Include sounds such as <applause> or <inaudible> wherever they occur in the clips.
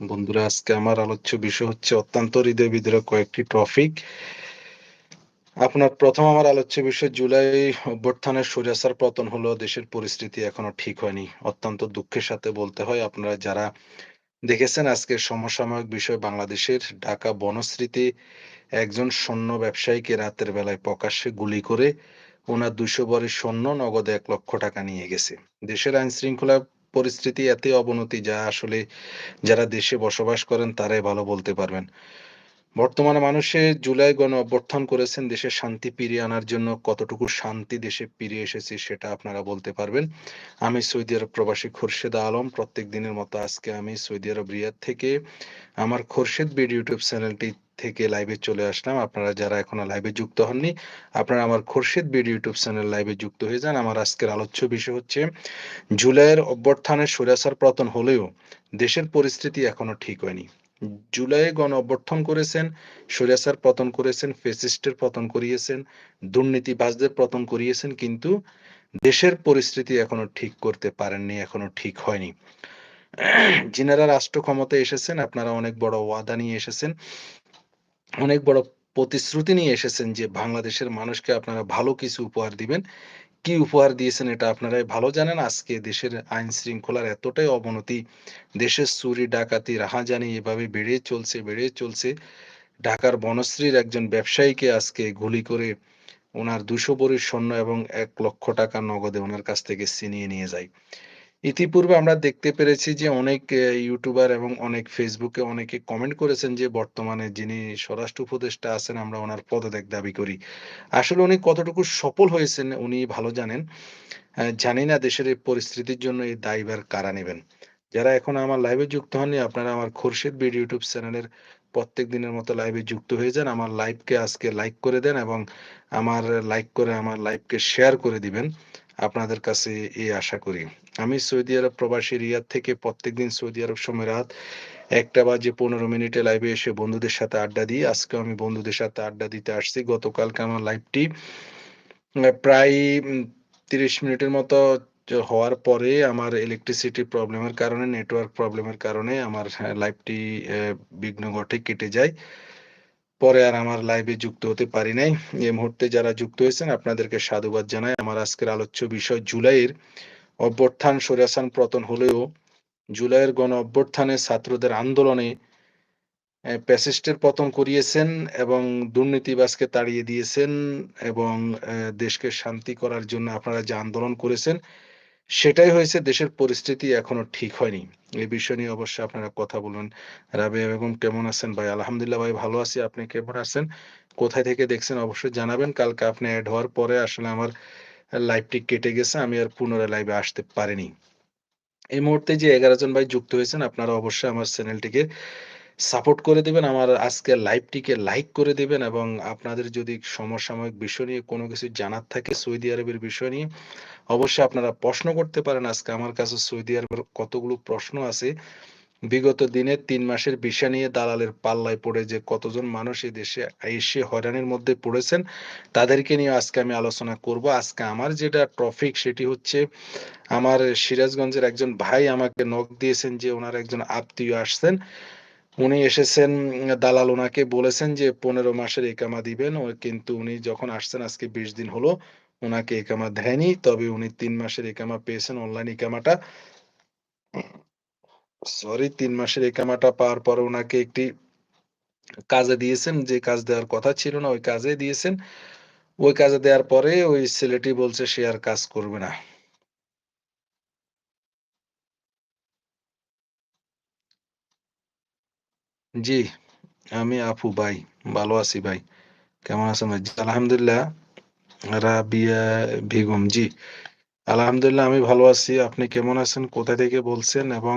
বন্ধুরা, আজকে আমার আলোচ্য বিষয় হচ্ছে অত্যন্ত হৃদয় বিদ্রোহ কয়েকটি টপিক আপনার প্রথম আমার আলোচ্য বিষয়, জুলাই অভ্যর্থানের সূর্যাস্তার পতন হলো, দেশের পরিস্থিতি এখনও ঠিক হয়নি। অত্যন্ত দুঃখের সাথে বলতে হয়, আপনারা যারা দেখেছেন আজকে সমসাময়িক বিষয়, বাংলাদেশের ঢাকা বনস্মৃতি একজন সৈন্য ব্যবসায়ীকে রাতের বেলায় প্রকাশ্যে গুলি করে ওনার দুশো বড়ি সৈন্য নগদে এক লক্ষ টাকা নিয়ে গেছে। দেশের আইন শৃঙ্খলা পরিস্থিতি এতই অবনতি যা আসলে যারা দেশে বসবাস করেন তারাই ভালো বলতে পারবেন। বর্তমানে মানুষে জুলাই গণ অভ্যর্থন করেছেন, দেশে শান্তি ফিরিয়ে আনার জন্য কতটুকু শান্তি দেশে ফিরিয়ে এসেছে সেটা আপনারা বলতে পারবেন। আমি সৌদি আরব প্রবাসী খোরশেদ আলম, প্রত্যেক দিনের মতো আজকে আমি সৌদি আরব রিয়াদ থেকে। আমার খোরশেদ বিড ইউটিউব চ্যানেলটি থেকে লাইভে চলে আসলাম। আপনারা যারা এখনও লাইভে যুক্ত হননি, আপনারা আমার খোরশেদ বিড ইউটিউব চ্যানেল লাইভে যুক্ত হয়ে যান। আমার আজকের আলোচ্য বিষয় হচ্ছে, জুলাইয়ের অভ্যর্থানের সুরাসার পতন হলেও দেশের পরিস্থিতি এখনও ঠিক হয়নি। জুলাইয়ে গণ অভ্যর্থন করেছেন সৈরাসার পতন করেছেন ফেসিস্টের পতন করিয়েছেন, দুর্নীতিবাজদের পতন করিয়েছেন, কিন্তু দেশের পরিস্থিতি এখনও ঠিক করতে পারেননি, এখনও ঠিক হয়নি। <clears throat> যিনারা রাষ্ট্র ক্ষমতায় এসেছেন, আপনারা অনেক বড় ওয়াদা নিয়ে এসেছেন। অনেক বড় প্রতিশ্রুতি নিয়ে এসেছেন যে বাংলাদেশের মানুষকে আপনারা ভালো কিছু উপহার দিবেন। কি উপহার দিয়েছেন এটা আপনারাই ভালো জানেন। আজকে দেশের আইন শৃঙ্খলার এতটাই অবনতি, দেশের চুরি, ডাকাতি, রাহাজানি এভাবে বেড়ে চলছে বেড়ে চলছে। ঢাকার বনশ্রীর একজন ব্যবসায়ীকে আজকে গুলি করে ওনার দুশো বড়ির স্বর্ণ এবং এক লক্ষ টাকা নগদে ওনার কাছ থেকে ছিনিয়ে নিয়ে যায়। ইতিপূর্বে আমরা দেখতে পেরেছি যে অনেক ইউটিউবার এবং অনেক ফেসবুকে অনেকে কমেন্ট করেছেন যে বর্তমানে যিনি স্বরাষ্ট্র উপদেষ্টা আছেন, আমরা ওনার পদত্যাগ দাবি করি। আসলে উনি কতটুকু সফল হয়েছেন উনি ভালো জানেন। জানি না দেশের এই পরিস্থিতির জন্য এই দায়ভার কারা নেবেন। যারা এখন আমার লাইভে যুক্ত হননি, আপনারা আমার খোরশেদ বিড ইউটিউব চ্যানেলের প্রত্যেক দিনের মতো লাইভে যুক্ত হয়ে যান। আমার লাইভকে আজকে লাইক করে দেন এবং আমার লাইক করে, আমার লাইভকে শেয়ার করে দিবেন। আপনাদের কাছে এই আশা করি। আমি সৌদি আরব প্রবাসী রিয়াদ থেকে প্রত্যেকদিন সৌদি আরব সময় রাত একটা বাজে পনেরো মিনিটে লাইভে এসে বন্ধুদের সাথে আড্ডা দিই। আজকে আমি বন্ধুদের সাথে আড্ডা দিতে আসছি। গতকালকে আমার লাইভটি প্রায় তিরিশ মিনিটের মতো হওয়ার পরে আমার ইলেকট্রিসিটি প্রবলেমের কারণে নেটওয়ার্ক প্রবলেমের কারণে আমার লাইভটি বিঘ্ন ঘটে কেটে যায়। পরে আর আমার লাইভে যুক্ত হতে পারি নাই। এই মুহূর্তে যারা যুক্ত হয়েছেন, আপনাদেরকে সাধুবাদ জানাই। আমার আজকের আলোচ্য বিষয় জুলাইয়ের অভ্যর্থান সরিয়াসান পতন হলেও জুলাইয়ের গণ অভ্যর্থানে ছাত্রদের আন্দোলনে প্যাসিস্টের পতন করিয়েছেন এবং দুর্নীতিবাজকে তাড়িয়ে দিয়েছেন এবং দেশকে শান্তি করার জন্য আপনারা যে আন্দোলন করেছেন সেটাই হয়েছে, দেশের পরিস্থিতি এখনও ঠিক হয়নি। এই বিষয় নিয়ে অবশ্যই আপনারা কথা বলুন। রাবিয়া বেগম, কেমন আছেন ভাই? আলহামদুলিল্লাহ ভাই, ভালো আছি। আপনি কেমন আছেন? কোথায় থেকে দেখছেন অবশ্যই জানাবেন। কালকে আপনি অ্যাড হওয়ার পরে আসলে আমার লাইভটি কেটে গেছে, আমি আর পুনরায় লাইভে আসতে পারিনি। এই মুহূর্তে যে এগারো জন ভাই যুক্ত হয়েছেন, আপনারা অবশ্যই আমার চ্যানেলটিকে সাপোর্ট করে দিবেন, আমার আজকের লাইভটিকে লাইক করে দিবেন এবং আপনাদের যদি সমসাময়িক বিষয় নিয়ে কোনো কিছু জানার থাকে সৌদি আরবের বিষয় নিয়ে, অবশ্যই আপনারা প্রশ্ন করতে পারেন। আজকে আমার কাছে সৌদি আরবের কতগুলো প্রশ্ন আছে। বিগত দিনে তিন মাসের বিষা নিয়ে দালালের পাল্লায় পড়ে যে কতজন মানুষ এই দেশে এসে হয়রানির মধ্যে পড়েছেন, তাদেরকে নিয়ে আজকে আমি আলোচনা করব। আজকে আমার যেটা ট্রফিক সেটি হচ্ছে, আমার সিরাজগঞ্জের একজন ভাই আমাকে নখ দিয়েছেন যে ওনার একজন আত্মীয় আসছেন। উনি এসেছেন, দালাল ওনাকে বলেছেন যে পনেরো মাসের একামা দিবেন। কিন্তু উনি যখন আসছেন, আজকে বিশ দিন হলো ওনাকে একামা দেয়নি। তবে উনি তিন মাসের একামা পেয়েছেন অনলাইন একামাটা। সরি, তিন মাসের একামাটা পাওয়ার পরে ওনাকে একটি কাজে দিয়েছেন। যে কাজ দেওয়ার কথা ছিল না, ওই কাজে দিয়েছেন। ওই কাজে দেওয়ার পরে ওই ছেলেটি বলছে, সে আর কাজ করবে না। জি, আমি আপু, ভাই, ভালো আছি ভাই। কেমন আছেন ভাই? আলহামদুলিল্লাহ, রাবিয়া বেগম, জি। আলহামদুলিল্লাহ, আমি ভালো আছি। আপনি কেমন আছেন? কোথা থেকে বলছেন? এবং,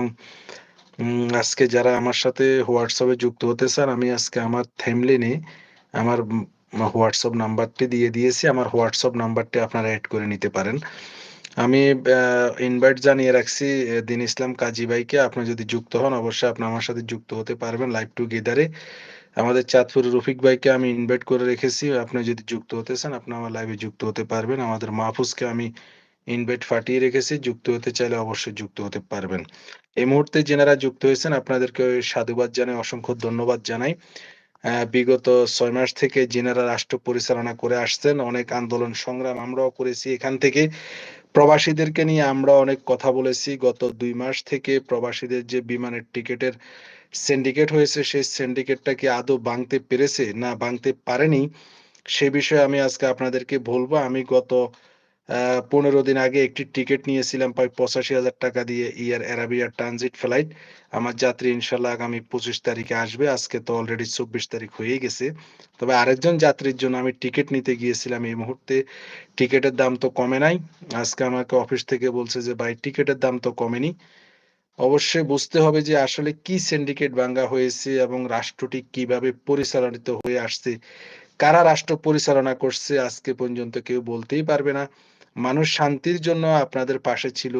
উম, আজকে যারা আমার সাথে হোয়াটসঅ্যাপে যুক্ত হতে চান, আমি আজকে আমার থ্যামলিনে আমার হোয়াটসঅ্যাপ নাম্বারটি দিয়ে দিয়েছি। আমার হোয়াটসঅ্যাপ নাম্বারটি আপনারা অ্যাড করে নিতে পারেন। আমি ইনভাইট জানিয়ে রাখছি দিন ইসলাম কাজী ভাইকে আপনি যদি যুক্ত হন অবশ্যই আপনি আমার সাথে যুক্ত হতে পারবেন লাইভ টুগেদারে আমাদের চাঁদপুরের রফিক ভাইকে আমি ইনভাইট করে রেখেছি আপনি যদি যুক্ত হতে চান আপনি আমার লাইভে যুক্ত হতে পারবেন আমাদের মাহফুজকে আমি ইনভাইট ফাটিয়ে রেখেছি। যুক্ত হতে চাইলে অবশ্যই যুক্ত হতে পারবেন। এই মুহূর্তে যেনারা যুক্ত হয়েছেন আপনাদেরকে সাধুবাদ জানাই, অসংখ্য ধন্যবাদ জানাই। বিগত ছয় মাস থেকে যিনারা রাষ্ট্র পরিচালনা করে আসছেন, অনেক আন্দোলন সংগ্রাম আমরাও করেছি। এখান থেকে প্রবাসীদেরকে নিয়ে আমরা অনেক কথা বলেছি। গত দুই মাস থেকে প্রবাসীদের যে বিমানের টিকিটের সিন্ডিকেট হয়েছে, সেই সিন্ডিকেটটা কি আদৌ ভাঙতে পেরেছে? না ভাঙতে পারেনি। সে বিষয়ে আমি আজকে আপনাদেরকে বলব। আমি গত ১৫ দিন আগে একটি টিকেট নিয়েছিলাম প্রায় ৳৮৫,০০০ দিয়ে এয়ার অ্যারাবিয়া ট্রানজিট ফ্লাইট। আমার যাত্রী ইনশাআল্লাহ আগামী ২৫ তারিখে আসবে। আজকে তো অলরেডি ২৪ তারিখ হয়েই গেছে। তবে আরেকজন যাত্রীর জন্য আমি টিকেট নিতে গিয়েছিলাম এই মুহূর্তে। টিকেটের দাম তো কমে নাই। আজকে আমাকে অফিস থেকে বলছে যে, "ভাই টিকিটের দাম তো কমেনি।" অবশ্যই বুঝতে হবে যে আসলে কি সিন্ডিকেট ভাঙ্গা হয়েছে এবং রাষ্ট্রটি কীভাবে পরিচালিত হয়ে আসছে। কারা রাষ্ট্র পরিচালনা করছে আজকে পর্যন্ত কেউ বলতেই পারবে না। মানুষ শান্তির জন্য আপনাদের পাশে ছিল।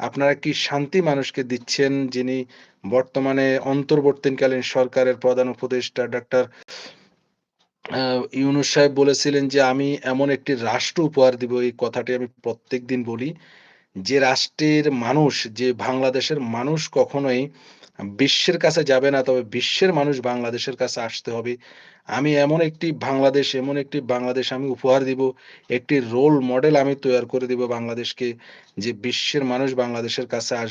আপনারা কি শান্তি মানুষকে দিচ্ছেন? যিনি বর্তমানে অন্তর্বর্তীকালীন সরকারের প্রধান উপদেষ্টা ডাক্তার ইউনূস সাহেব বলেছিলেন যে, "আমি এমন একটি রাষ্ট্র উপহার দিব।" এই কথাটি আমি প্রত্যেকদিন বলি। যে রাষ্ট্রের মানুষ, যে বাংলাদেশের মানুষ কখনোই বিশ্বের কাছে যাবে না, তবে বিশ্বের মানুষ বাংলাদেশের কাছে আসতে হবে। আমি এমন একটি বাংলাদেশ, এমন একটি বাংলাদেশ আমি উপহার দিব। একটি রোল মডেল আমি তৈরি করে দিব বাংলাদেশকে যে বিশ্বের মানুষ বাংলাদেশের কাছে আস